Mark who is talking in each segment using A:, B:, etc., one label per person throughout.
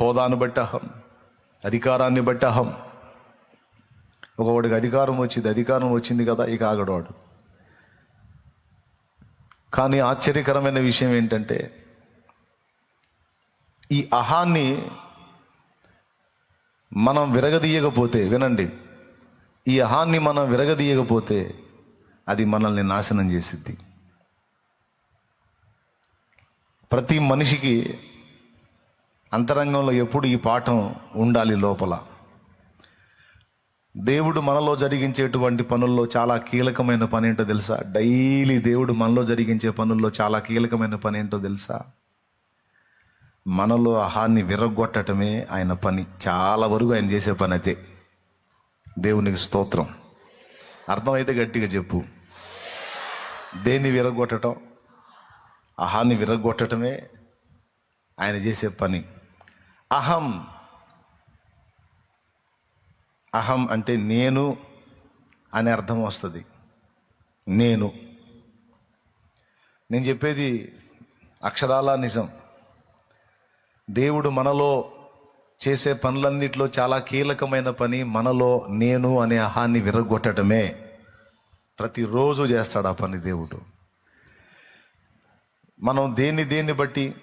A: హోదాను బట్టి అహం అధికారాన్ని బట్టి అహం. ఒకవాడికి అధికారం వచ్చింది అధికారం వచ్చింది కదా ఇక ఆగడవాడు. కానీ ఆశ్చర్యకరమైన విషయం ఏంటంటే ఈ అహాన్ని మనం విరగదీయకపోతే వినండి ఈ అహాన్ని మనం విరగదీయకపోతే అది మనల్ని నాశనం చేసిద్ది. ప్రతి మనిషికి అంతరంగంలో ఎప్పుడు ఈ పాఠం ఉండాలి లోపల? దేవుడు మనలో జరిగించేటువంటి పనుల్లో చాలా కీలకమైన పని ఏంటో తెలుసా? డైలీ దేవుడు మనలో జరిగించే పనుల్లో చాలా కీలకమైన పని ఏంటో తెలుసా? మనలో అహాన్ని విరగొట్టడమే ఆయన పని. చాలా వరకు ఆయన చేసే పని అయితే. దేవునికి స్తోత్రం. అర్థమైతే గట్టిగా చెప్పు. దేన్ని విరగొట్టడం అహాన్ని విరగొట్టడమే ఆయన చేసే పని. అహం. అహం అంటే నేను అనే అర్థం వస్తుంది. నేను. నేను చెప్పేది అక్షరాల నిజం. దేవుడు మనలో చేసే పనులన్నిటిలో చాలా కీలకమైన పని మనలో నేను అనే అహాన్ని విరగొట్టడమే. ప్రతిరోజు చేస్తాడు ఆ పని దేవుడు. మనం దేన్ని దేన్ని బట్టి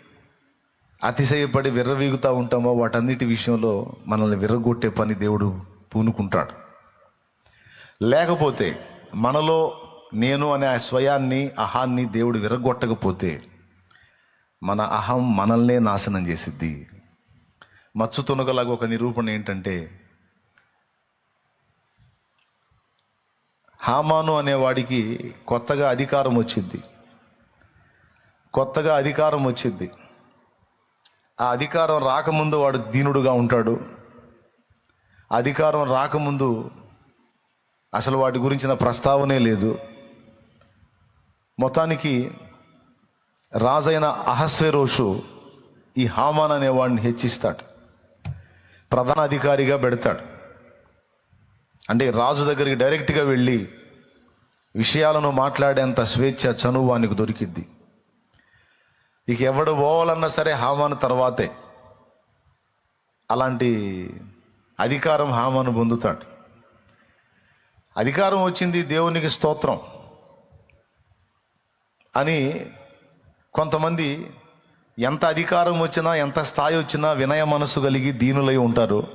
A: అతిశయపడి విర్రవీగుతూ ఉంటామో వాటన్నిటి విషయంలో మనల్ని విర్రగొట్టే పని దేవుడు పూనుకుంటాడు. లేకపోతే మనలో నేను అనే ఆ స్వయాన్ని అహాన్ని దేవుడు విరగొట్టకపోతే మన అహం మనల్నే నాశనం చేసిద్ది. మచ్చు తునగలాగా ఒక నిరూపణ ఏంటంటే హామాను అనేవాడికి కొత్తగా అధికారం వచ్చింది. కొత్తగా అధికారం వచ్చింది. ఆ అధికారం రాకముందు వాడు దీనుడుగా ఉంటాడు. అధికారం రాకముందు అసలు వాటి గురించిన ప్రస్తావనే లేదు. మొత్తానికి రాజైన అహస్వేరోషు ఈ హామాన్ అనేవాడిని హెచ్చిస్తాడు. ప్రధాన అధికారిగా పెడతాడు. అంటే రాజు దగ్గరికి డైరెక్ట్గా వెళ్ళి విషయాలను మాట్లాడేంత స్వేచ్ఛ చనువు వానికి దొరికిద్ది. ఇక ఎవడు పోవాలన్నా సరే హామాను తర్వాతే. అలాంటి అధికారం హామాను పొందుతాడు. అధికారం వచ్చింది దేవునికి స్తోత్రం అని కొంతమంది ఎంత అధికారం వచ్చినా ఎంత స్థాయి వచ్చినా వినయ మనసు కలిగి దీనులై ఉంటారు.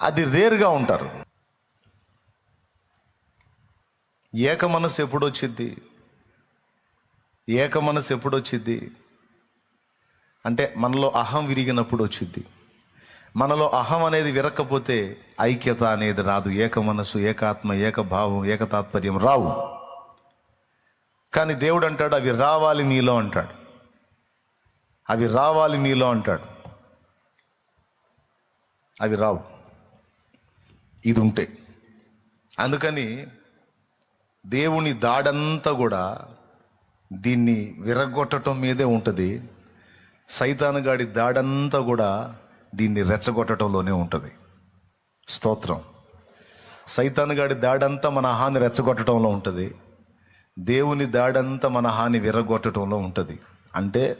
A: అది రేరుగా ఉంటారు. ఏక మనసు ఎప్పుడు వచ్చింది ఏక మనసు ఎప్పుడు వచ్చింది అంటే మనలో అహం విరిగినప్పుడు వచ్చింది మనలో అహం అనేది విరక్కపోతే ఐక్యత అనేది రాదు. ఏక మనసు ఏకాత్మ ఏకభావం ఏకతాత్పర్యం రావు. కానీ దేవుడు అంటాడు అవి రావాలి మీలో అంటాడు. అవి రావాలి మీలో అంటాడు. అవి రావు. ఇది ఉంటే అందుకని దేవుని దాడంతా కూడా దీన్ని విరగొట్టడం మీదే ఉంటుంది. సైతానుగాడి దాడంతా కూడా దీన్ని రెచ్చగొట్టడంలోనే ఉంటుంది. స్తోత్రం. సైతానుగాడి దాడంతా మన హాని రెచ్చగొట్టడంలో ఉంటుంది. దేవుని దాడంతా మన హాని విరగొట్టడంలో ఉంటుంది. అంటే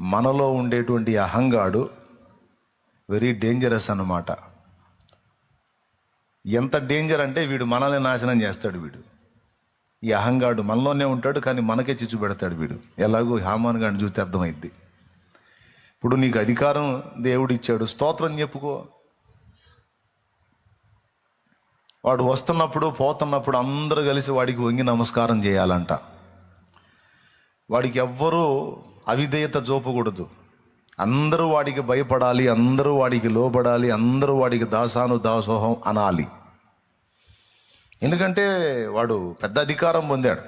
A: మనలో ఉండేటువంటి అహంగాడు వెరీ డేంజరస్ అన్నమాట. ఎంత డేంజర్ అంటే వీడు మనల్ని నాశనం చేస్తాడు వీడు. ఈ అహంగాడు మనలోనే ఉంటాడు కానీ మనకే చిచ్చు పెడతాడు వీడు. ఎలాగో హామాన్ గాడిని చూస్తే అర్థమైద్ది. ఇప్పుడు నీకు అధికారం దేవుడు ఇచ్చాడు స్తోత్రం చెప్పుకో. వాడు వస్తున్నప్పుడు పోతున్నప్పుడు అందరూ కలిసి వాడికి వంగి నమస్కారం చేయాలంట. వాడికి ఎవ్వరూ అవిధేయత చూపకూడదు అందరూ వాడికి భయపడాలి అందరూ వాడికి లోబడాలి అందరూ వాడికి దాసాను దాసోహం అనాలి. ఎందుకంటే వాడు పెద్ద అధికారం పొందాడు.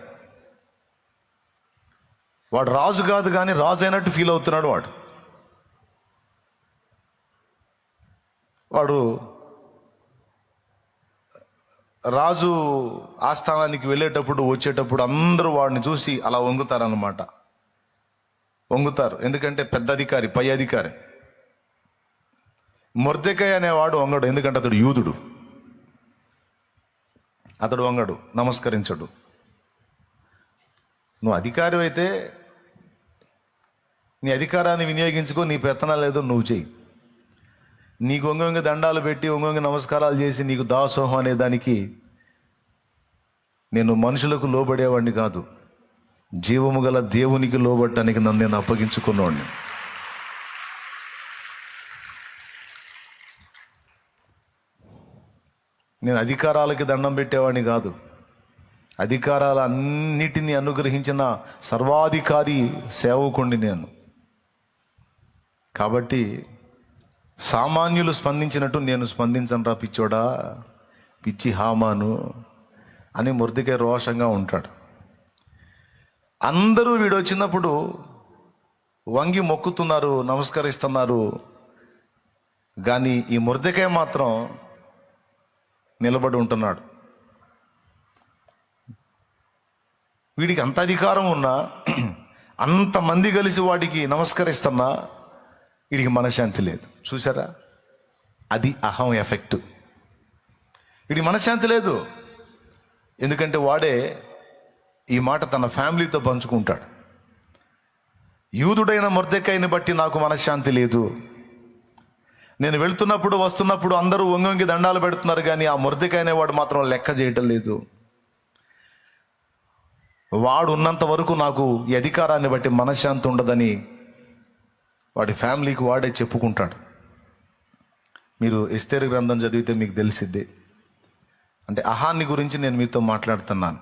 A: వాడు రాజు కాదు కానీ రాజు అయినట్టు ఫీల్ అవుతున్నాడు వాడు. వాడు రాజు ఆస్థానానికి వెళ్ళేటప్పుడు వచ్చేటప్పుడు అందరూ వాడిని చూసి అలా వంగుతారన్నమాట. వంగుతారు. ఎందుకంటే పెద్ద అధికారి పై అధికారి. మొర్దెకాయ అనేవాడు వంగడు ఎందుకంటే అతడు యూదుడు. అతడు వంగడు నమస్కరించడు. నువ్వు అధికారి అయితే నీ అధికారాన్ని వినియోగించుకో నీ పెత్తనాలు ఏదో నువ్వు చెయ్యి. నీకు ఒంగొంగ దండాలు పెట్టి ఒంగొంగ నమస్కారాలు చేసి నీకు దాసోహం అనే దానికి నేను మనుషులకు లోబడేవాడిని కాదు జీవము గల దేవునికి లోబట్టానికి నన్ను నేను అప్పగించుకున్నవాడిని నేను అధికారాలకి దండం పెట్టేవాడిని కాదు. అధికారాలు అన్నిటినీ అనుగ్రహించిన సర్వాధికారి సేవకుణ్ణి నేను. కాబట్టి సామాన్యులు స్పందించినట్టు నేను స్పందించను రా పిచ్చోడా పిచ్చి హామాను అని మురదికే రోషంగా ఉంటాడు. అందరూ వీడు వచ్చినప్పుడు వంగి మొక్కుతున్నారు నమస్కరిస్తున్నారు. కానీ ఈ మురదికే మాత్రం నిలబడి ఉంటున్నాడు. వీడికి అంత అధికారం ఉన్నా అంతమంది కలిసి వాడికి నమస్కరిస్తున్నా వీడికి మనశ్శాంతి లేదు. చూసారా అది అహం ఎఫెక్ట్. వీడికి మనశ్శాంతి లేదు. ఎందుకంటే వాడే ఈ మాట తన ఫ్యామిలీతో పంచుకుంటాడు. యూదుడైన మొర్దెకాయని బట్టి నాకు మనశ్శాంతి లేదు. నేను వెళ్తున్నప్పుడు వస్తున్నప్పుడు అందరూ వంగొంగి దండాలు పెడుతున్నారు కానీ ఆ మొర్దెకాయ వాడు మాత్రం లెక్క చేయటం లేదు. వాడు ఉన్నంత వరకు నాకు ఈ అధికారాన్ని బట్టి మనశ్శాంతి ఉండదని వాడి ఫ్యామిలీకి వాడే చెప్పుకుంటాడు. మీరు ఎస్తేరు గ్రంథం చదివితే మీకు తెలిసిద్ది. అంటే అహాన్ని గురించి నేను మీతో మాట్లాడుతున్నాను.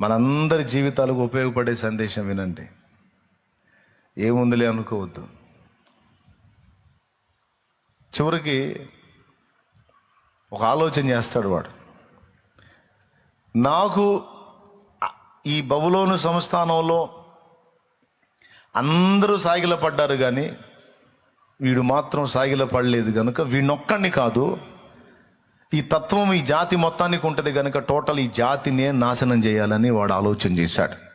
A: మనందరి జీవితాలకు ఉపయోగపడే సందేశం వినండి. ఏముందిలే అనుకోవద్దు. చివరికి ఒక ఆలోచన చేస్తాడు వాడు. నాకు ఈ బబులోను సంస్థానంలో అందరూ సాగిల పడ్డారు కానీ వీడు మాత్రం సాగిల పడలేదు కనుక వీడినొక్కడిని కాదు ఈ తత్వం ఈ జాతి మొత్తానికి ఉంటుంది కనుక టోటల్ ఈ జాతినే నాశనం చేయాలని వాడు ఆలోచన చేశాడు.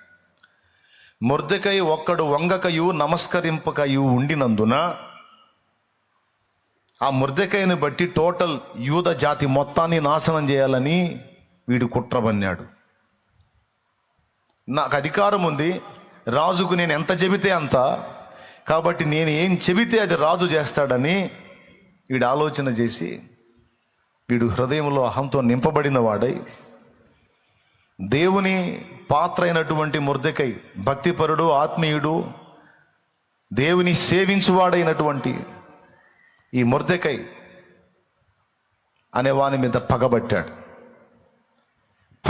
A: ముర్దకై ఒక్కడు వంగకయు నమస్కరింపకయు ఉండినందున ఆ ముర్దకైని బట్టి టోటల్ యూద జాతి మొత్తాన్ని నాశనం చేయాలని వీడు కుట్రబన్నాడు నాకు అధికారం ఉంది రాజుకు నేను ఎంత చెబితే అంత కాబట్టి నేను ఏం చెబితే అది రాజు చేస్తాడని వీడు ఆలోచన చేసి వీడు హృదయంలో అహంతో నింపబడిన వాడై దేవుని పాత్ర అయినటువంటి మురదకై భక్తిపరుడు ఆత్మీయుడు దేవుని సేవించువాడైనటువంటి ఈ ముర్దకై అనే వాని మీద పగబట్టాడు.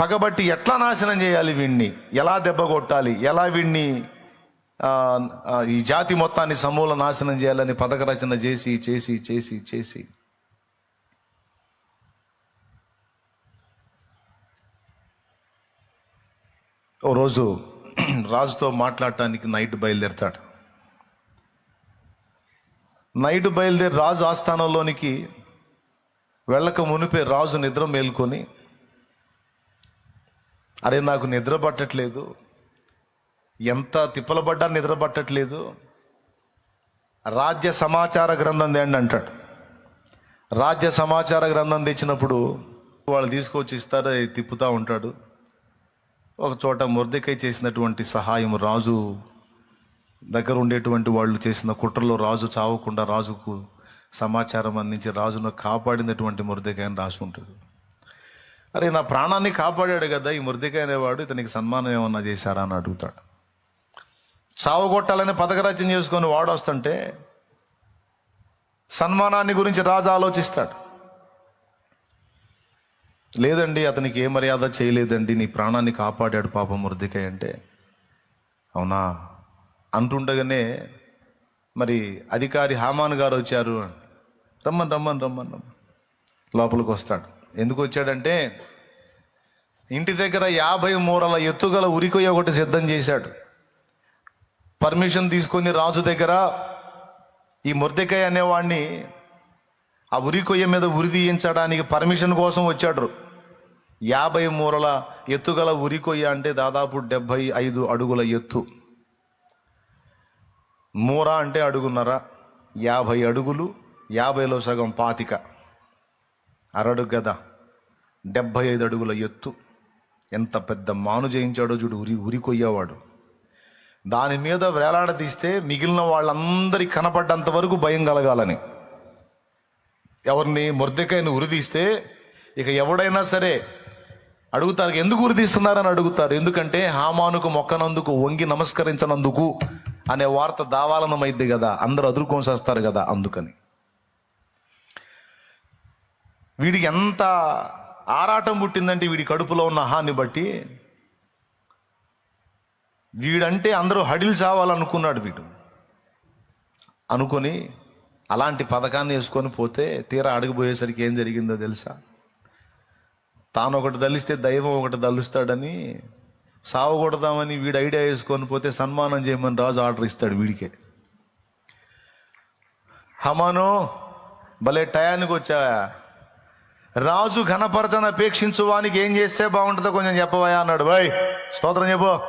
A: పగబట్టి ఎట్లా నాశనం చేయాలి వీణ్ణి? ఎలా దెబ్బ కొట్టాలి? ఎలా వీణ్ణి ఈ జాతి మొత్తాన్ని సమూల నాశనం చేయాలని పథక రచన చేసి చేసి చేసి చేసి ఓ రోజు రాజుతో మాట్లాడటానికి నైట్ బయలుదేరతాడు. నైట్ బయలుదేరి రాజు ఆస్థానంలోనికి వెళ్ళక మునిపే రాజు నిద్ర మేల్కొని అరే నాకు నిద్ర పట్టట్లేదు. ఎంత తిప్పలబడ్డా నిద్ర పట్టట్లేదు. రాజ్య సమాచార గ్రంథం తేండి అంటాడు. రాజ్య సమాచార గ్రంథం తెచ్చినప్పుడు వాళ్ళు తీసుకొచ్చి ఇస్తారు తిప్పుతూ ఉంటాడు. ఒక చోట మురదకై చేసినటువంటి సహాయం రాజు దగ్గర ఉండేటువంటి వాళ్ళు చేసిన కుట్రలో రాజు చావకుండా రాజుకు సమాచారం అందించి రాజును కాపాడినటువంటి మురదకాయ అని రాసి ఉంటుంది. అరే నా ప్రాణాన్ని కాపాడాడు కదా ఈ మురదకాయ అనేవాడు ఇతనికి సన్మానం ఏమన్నా చేశారా అని అడుగుతాడు. చావగొట్టాలని పథకరచన చేసుకొని వాడు వస్తుంటే సన్మానాన్ని గురించి రాజు ఆలోచిస్తాడు. లేదండి అతనికి ఏ మర్యాద చేయలేదండి నీ ప్రాణాన్ని కాపాడాడు పాపం మురదికాయ అంటే. అవునా? అంటుండగానే మరి అధికారి హామాన్ గారు వచ్చారు రమ్మని రమ్మని రమ్మని రమ్మని. లోపలికి వస్తాడు. ఎందుకు వచ్చాడంటే ఇంటి దగ్గర యాభై మూరల ఎత్తుగల ఉరికొయ్య ఒకటి సిద్ధం చేశాడు. పర్మిషన్ తీసుకొని రాజు దగ్గర ఈ మురదికాయ అనేవాడిని ఆ ఉరికొయ్య మీద ఉరి తీయించడానికి పర్మిషన్ కోసం వచ్చాడు. యాభై మూరల ఎత్తుగల ఉరికొయ్య అంటే దాదాపు డెబ్భై ఐదు అడుగుల ఎత్తు. మూర అంటే అడుగున్నర యాభై అడుగులు యాభైలో సగం పాతిక. అరడుగు కదా డెబ్భై ఐదు అడుగుల ఎత్తు. ఎంత పెద్ద మాను జయించాడో చూడు ఉరి ఉరికొయ్యేవాడు దాని మీద వేలాడదీస్తే మిగిలిన వాళ్ళందరి కనపడ్డంత వరకు భయం కలగాలని. ఎవరిని మురదకాయని ఉరిదీస్తే ఇక ఎవడైనా సరే అడుగుతారు ఎందుకు గురితీస్తున్నారని అడుగుతారు? ఎందుకంటే హామానుకు మొక్కనందుకు వంగి నమస్కరించనందుకు అనే వార్త దావాలనమైద్ది కదా అందరూ అదురుకొని వస్తారు కదా అందుకని. వీడికి ఎంత ఆరాటం పుట్టిందంటే వీడి కడుపులో ఉన్న హాని బట్టి వీడంటే అందరూ హడిల్ చావాలనుకున్నాడు వీడు. అనుకొని అలాంటి పథకాన్ని వేసుకొని పోతే తీరా అడిగిపోయేసరికి ఏం జరిగిందో తెలుసా? తాను ఒకటి దలిస్తే దైవం ఒకటి దలుస్తాడని సావగొడదామని వీడు ఐడియా వేసుకొని పోతే సన్మానం చేయమని రాజు ఆర్డర్ ఇస్తాడు వీడికే. హమాను భలే టయానికి వచ్చావా? రాజు ఘనపరచన అపేక్షించు వానికి ఏం చేస్తే బాగుంటుందో కొంచెం చెప్పవయా అన్నాడు. బాయ్ స్తోత్రం చెప్పు.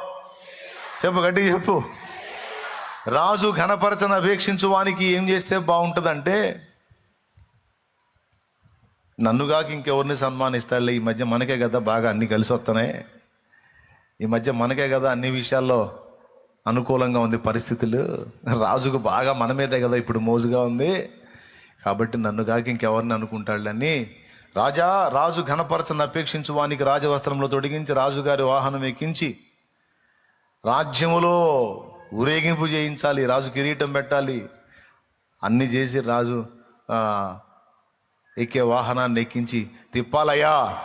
A: చెప్పు గట్టి చెప్పు. రాజు ఘనపరచన అపేక్షించు వానికి ఏం చేస్తే బాగుంటుందంటే నన్నుగాక ఇంకెవరిని సన్మానిస్తాడులే? ఈ మధ్య మనకే కదా బాగా అన్ని కలిసి వస్తున్నాయి. ఈ మధ్య మనకే కదా అన్ని విషయాల్లో అనుకూలంగా ఉంది పరిస్థితులు. రాజుకు బాగా మన మీదే కదా ఇప్పుడు మోజుగా ఉంది. కాబట్టి నన్ను కాక ఇంకెవరిని అనుకుంటాడులని రాజా రాజు ఘనపరచను అపేక్షించు వానికి రాజవస్త్రంలో తొడిగించి రాజుగారి వాహనం ఎక్కించి రాజ్యములో ఊరేగింపు చేయించాలి రాజు కిరీటం పెట్టాలి. అన్ని చేసి రాజు ఎక్కే వాహనాన్ని ఎక్కించి తిప్పాలయ్యా.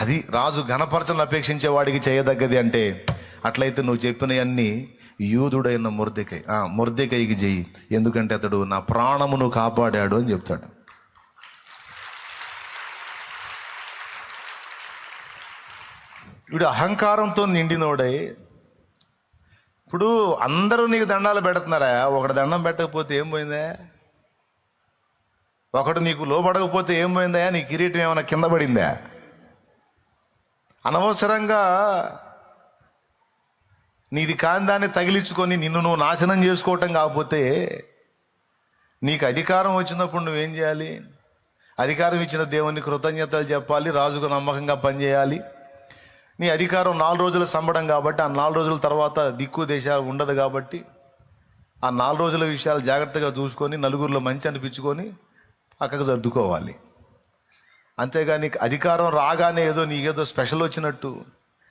A: అది రాజు ఘనపరచను అపేక్షించే వాడికి చేయదగ్గది అంటే అట్లయితే నువ్వు చెప్పినవన్నీ యూదుడైన మురదికై ఆ చెయ్యి ఎందుకంటే అతడు నా ప్రాణమును కాపాడాడు అని చెప్తాడు. వీడు అహంకారంతో నిండినోడై. ఇప్పుడు అందరూ నీకు దండాలు పెడుతున్నారా? ఒకటి దండం పెట్టకపోతే ఏం పోయిందే? ఒకడు నీకు లోపడకపోతే ఏం నీ కిరీటం ఏమైనా కింద పడిందా? అనవసరంగా నీది కాందాన్ని తగిలించుకొని నిన్ను నువ్వు నాశనం చేసుకోవటం కాకపోతే నీకు అధికారం వచ్చినప్పుడు నువ్వేం చేయాలి? అధికారం ఇచ్చిన దేవుని కృతజ్ఞతలు చెప్పాలి రాజుకు నమ్మకంగా పనిచేయాలి. నీ అధికారం నాలుగు రోజుల సంబడం కాబట్టి ఆ నాలుగు రోజుల తర్వాత దిక్కు దేశాలు ఉండదు కాబట్టి ఆ నాలుగు రోజుల విషయాలు జాగ్రత్తగా చూసుకొని నలుగురిలో మంచి అనిపించుకొని పక్కకు సర్దుకోవాలి. అంతేగాని అధికారం రాగానే ఏదో నీకేదో స్పెషల్ వచ్చినట్టు.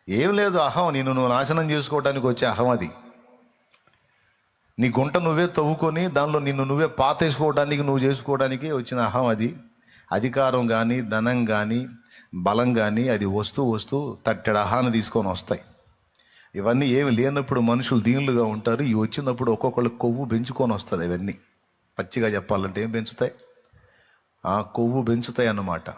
A: ఏం లేదు అహం నేను నువ్వు నాశనం చేసుకోవడానికి వచ్చే అహం అది. నీ గుంట నువ్వే తవ్వుకొని దానిలో నిన్ను నువ్వే పాతేసుకోవడానికి నువ్వు చేసుకోవడానికి వచ్చిన అహం అది. అధికారం కానీ ధనం కానీ బలం కానీ అది వస్తూ వస్తూ తట్టెడ అహాన్ని తీసుకొని వస్తాయి. ఇవన్నీ ఏమి లేనప్పుడు మనుషులు దీనులుగా ఉంటారు. ఇవి వచ్చినప్పుడు ఒక్కొక్కళ్ళు కొవ్వు పెంచుకొని వస్తుంది ఇవన్నీ. పచ్చిగా చెప్పాలంటే ఏం పెంచుతాయి? ఆ కొవ్వు పెంచుతాయి అన్నమాట.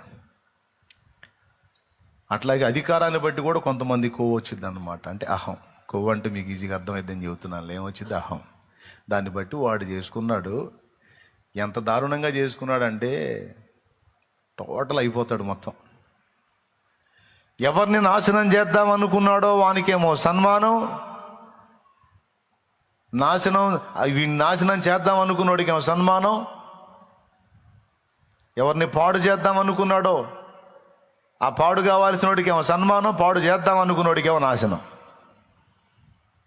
A: అట్లాగే అధికారాన్ని బట్టి కూడా కొంతమంది కొవ్వు వచ్చింది అనమాట అంటే అహం. కొవ్వు అంటే మీకు ఈజీగా అర్థమైద్దని చెబుతున్నాను. ఏమొచ్చింది అహం. దాన్ని బట్టి వాడు చేసుకున్నాడు. ఎంత దారుణంగా చేసుకున్నాడంటే టోటల్ అయిపోతాడు మొత్తం. ఎవరిని నాశనం చేద్దాం అనుకున్నాడో వానికేమో సన్మానం. నాశనం వీడిని నాశనం చేద్దాం అనుకున్నోడికేమో సన్మానం. ఎవరిని పాడు చేద్దాం అనుకున్నాడో ఆ పాడు కావాల్సిన వాడికేమో సన్మానం పాడు చేద్దాం అనుకున్నోడికేమో నాశనం.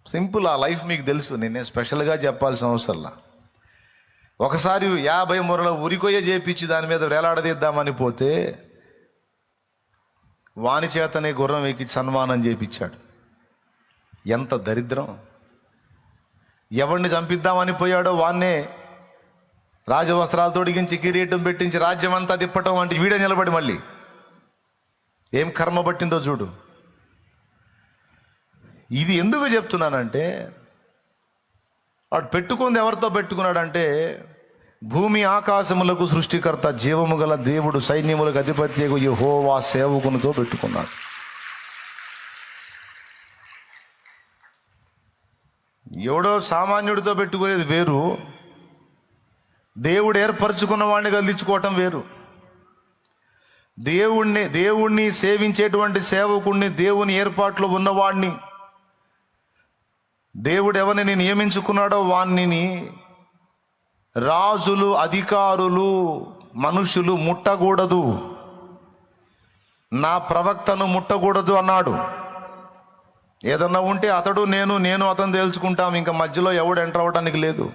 A: సింపుల్ ఆ లైఫ్ మీకు తెలుసు నేనే స్పెషల్గా చెప్పాల్సిన అవసరంలా ఒకసారి యాభై మూరల ఉరికొయ్య చేపించి దాని మీద వేలాడదీద్దామని పోతే వాని చేతనే గుర్రం ఎక్కి సన్మానం చేపించాడు. ఎంత దరిద్రం. ఎవరిని చంపిద్దామని పోయాడో వాన్నే రాజవస్త్రాలు తొడిగించి కిరీటం పెట్టించి రాజ్యం అంతా తిప్పటం వంటి వీడే నిలబడి మళ్ళీ. ఏం కర్మ పట్టిందో చూడు. ఇది ఎందుకు చెప్తున్నానంటే వాడు పెట్టుకుంది ఎవరితో పెట్టుకున్నాడంటే భూమి ఆకాశములకు సృష్టికర్త జీవము గల దేవుడు సైన్యములకు అధిపత్యకు యహోవా సేవకునితో పెట్టుకున్నాడు. ఎవడో సామాన్యుడితో పెట్టుకునేది వేరు దేవుడు ఏర్పరచుకున్న వాడిని కదిలించుకోవటం వేరు. దేవుణ్ణి దేవుణ్ణి సేవించేటువంటి సేవకుణ్ణి దేవుని ఏర్పాట్లో ఉన్నవాడిని దేవుడు ఎవరిని నియమించుకున్నాడో వాణ్ణిని రాజులు అధికారులు మనుషులు ముట్టకూడదు. నా ప్రవక్తను ముట్టకూడదు అన్నాడు. ఏదన్నా ఉంటే అతడు నేను నేను అతను తేల్చుకుంటాం. ఇంకా మధ్యలో ఎవడు ఎంటర్ అవ్వడానికి లేదు.